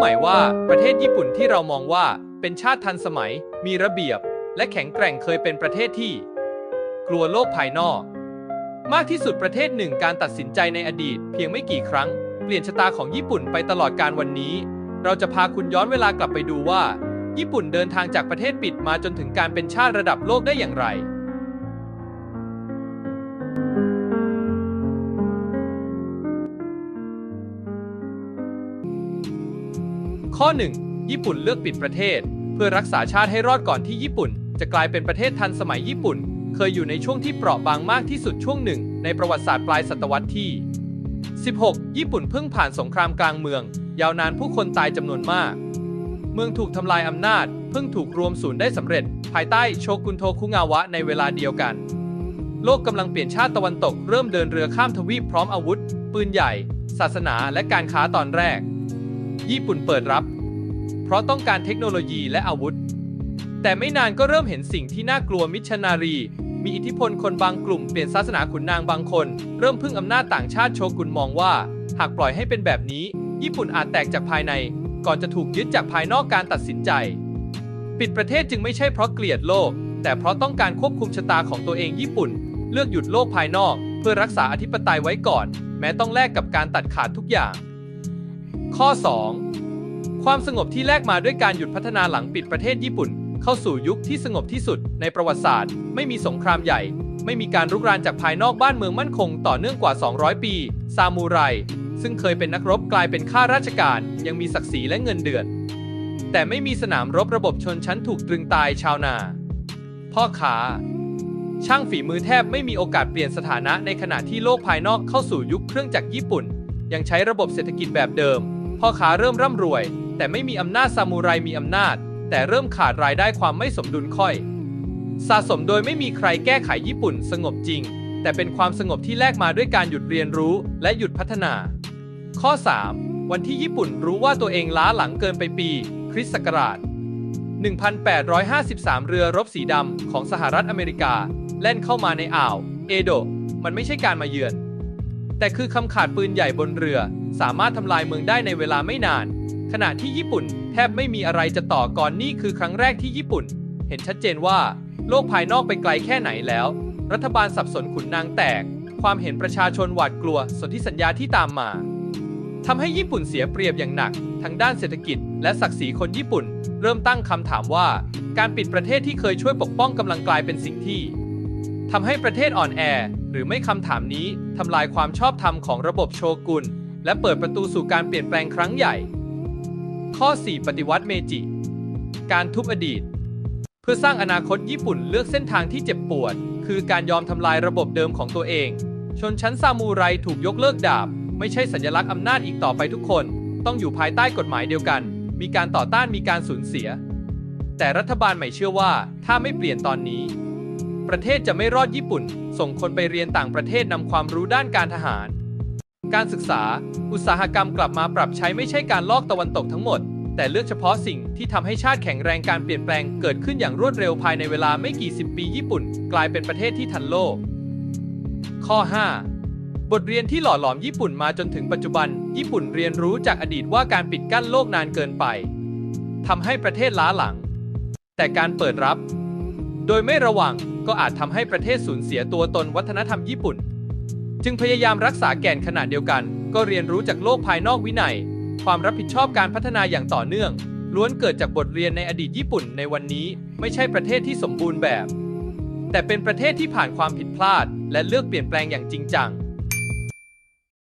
หมายว่าประเทศญี่ปุ่นที่เรามองว่าเป็นชาติทันสมัย มีระเบียบ และแข็งแกร่งเคยเป็นประเทศที่ กลัวโลกภายนอก มากที่สุดประเทศหนึ่งการตัดสินใจในอดีต เพียงไม่กี่ครั้ง เปลี่ยนชะตาของญี่ปุ่นไปตลอดการวันนี้ เราจะพาคุณย้อนเวลากลับไปดูว่า ญี่ปุ่นเดินทางจากประเทศปิดมาจนถึงการเป็นชาติระดับโลกได้อย่างไร ข้อ 1. ญี่ปุ่นเลือกปิดประเทศ เพื่อรักษาชาติให้รอดก่อนที่ญี่ปุ่น จะกลายเป็นประเทศทันสมัยญี่ปุ่น เคยอยู่ในช่วงที่เปราะบางมากที่สุดช่วงหนึ่ง ในประวัติศาสตร์ปลายศตวรรษที่ 16 ญี่ปุ่นเพิ่งผ่านสงครามกลางเมือง ยาวนานผู้คนตายจำนวนมาก เมืองถูกทำลายอำนาจ เพิ่งถูกรวมศูนย์ได้สำเร็จ ภายใต้โชกุนโทคุงาวะในเวลาเดียวกัน โลกกำลังเปลี่ยนชาติตะวันตก เริ่มเดินเรือข้ามทวีปพร้อมอาวุธ ปืนใหญ่ ศาสนาและการค้าตอนแรก ญี่ปุ่นเปิดรับ เพราะต้องการเทคโนโลยีและอาวุธ แต่ไม่นานก็เริ่มเห็นสิ่งที่น่ากลัวมิชนนารี มีอิทธิพลคนบางกลุ่มเปลี่ยนศาสนาขุนนางบางคน เริ่มพึ่งอำนาจต่างชาติโชกุนมองว่า หากปล่อยให้เป็นแบบนี้ ญี่ปุ่นอาจแตกจากภายใน ก่อนจะถูกยึดจากภายนอกการตัดสินใจ ปิดประเทศจึงไม่ใช่เพราะเกลียดโลก แต่เพราะต้องการควบคุมชะตาของตัวเองญี่ปุ่น เลือกหยุดโลกภายนอก เพื่อรักษาอธิปไตยไว้ก่อน แม้ต้องแลกกับการตัดขาดทุกอย่าง ข้อ 2 ความสงบที่แลกมาด้วยการหยุดพัฒนาหลังปิดประเทศญี่ปุ่น เข้าสู่ยุคที่สงบที่สุดในประวัติศาสตร์ ไม่มีสงครามใหญ่ ไม่มีการรุกรานจากภายนอกบ้านเมืองมั่นคงต่อเนื่องกว่า 200 ปี ซามูไร ซึ่งเคยเป็นนักรบกลายเป็นข้าราชการ ยังมีศักดิ์ศรีและเงินเดือน แต่ไม่มีสนามรบระบบชนชั้นถูกตรึงตายชาวนา พ่อค้าช่างฝีมือแทบไม่มีโอกาสเปลี่ยนสถานะในขณะที่โลกภายนอกเข้าสู่ยุคเครื่องจักรญี่ปุ่น ยังใช้ระบบเศรษฐกิจแบบเดิม พ่อค้าเริ่มร่ำรวย แต่ไม่มีอำนาจซามูไรมีอำนาจ แต่เริ่มขาดรายได้ความไม่สมดุลค่อย สะสมโดยไม่มีใครแก้ไขญี่ปุ่นสงบจริง แต่เป็นความสงบที่แลกมาด้วยการหยุดเรียนรู้และหยุดพัฒนา ข้อ 3 วันที่ญี่ปุ่นรู้ว่าตัวเองล้าหลังเกินไปปี คริสต์ศักราช 1853 เรือรบสีดำของสหรัฐอเมริกา แล่นเข้ามาในอ่าว เอโดะมันไม่ใช่การมาเยือน แต่คือคำขาดปืนใหญ่บนเรือ สามารถทำลายเมืองได้ในเวลาไม่นาน ขณะที่ญี่ปุ่น แทบไม่มีอะไรจะต่อก่อนนี่คือครั้งแรกที่ญี่ปุ่น เห็นชัดเจนว่า โลกภายนอกไปไกลแค่ไหนแล้ว รัฐบาลสับสนขุนนางแตก ความเห็นประชาชนหวาดกลัวสนธิสัญญาที่ตามมาทำให้ญี่ปุ่นเสียเปรียบอย่างหนักทั้งด้านเศรษฐกิจ และศักดิ์ศรีคนญี่ปุ่น เริ่มตั้งคำถามว่า การปิดประเทศที่เคยช่วยปกป้องกำลังกลายเป็นสิ่งที่ ทำให้ประเทศอ่อนแอ หรือไม่คำถามนี้ทำลายความชอบธรรมของระบบโชกุน และเปิดประตูสู่การเปลี่ยนแปลงครั้งใหญ่ ข้อ 4 ปฏิวัติเมจิ การทุบอดีต เพื่อสร้างอนาคตญี่ปุ่นเลือกเส้นทางที่เจ็บปวด คือการยอมทำลายระบบเดิมของตัวเอง ชนชั้นซามูไรถูกยกเลิกดาบ ไม่ใช่สัญลักษณ์อำนาจอีกต่อไปทุกคน ต้องอยู่ภายใต้กฎหมายเดียวกัน มีการต่อต้านมีการสูญเสีย แต่รัฐบาลใหม่เชื่อว่า ถ้าไม่เปลี่ยนตอนนี้ ประเทศจะไม่รอดญี่ปุ่น ส่งคนไปเรียนต่างประเทศนำความรู้ด้านการทหาร การศึกษา อุตสาหกรรมกลับมาปรับใช้ไม่ใช่การลอกตะวันตกทั้งหมด แต่เลือกเฉพาะสิ่งที่ทำให้ชาติแข็งแรงการเปลี่ยนแปลงเกิดขึ้นอย่างรวดเร็วภายในเวลาไม่กี่สิบปีญี่ปุ่น กลายเป็นประเทศที่ทันโลก ข้อ 5บทเรียนที่หล่อหลอมญี่ปุ่นมาจนถึงปัจจุบัน ญี่ปุ่นเรียนรู้จากอดีตว่าการปิดกั้นโลกนานเกินไปทำให้ประเทศล้าหลัง แต่การเปิดรับ โดยไม่ระวังก็อาจทำให้ประเทศสูญเสียตัวตนวัฒนธรรมญี่ปุ่น จึงพยายามรักษาแก่นขนาดเดียวกัน ก็เรียนรู้จากโลกภายนอกวินัย ความรับผิดชอบการพัฒนาอย่างต่อเนื่อง ล้วนเกิดจากบทเรียนในอดีตญี่ปุ่นในวันนี้ไม่ใช่ประเทศที่สมบูรณ์แบบ แต่เป็นประเทศที่ผ่านความผิดพลาด และเลือกเปลี่ยนแปลงอย่างจริงจัง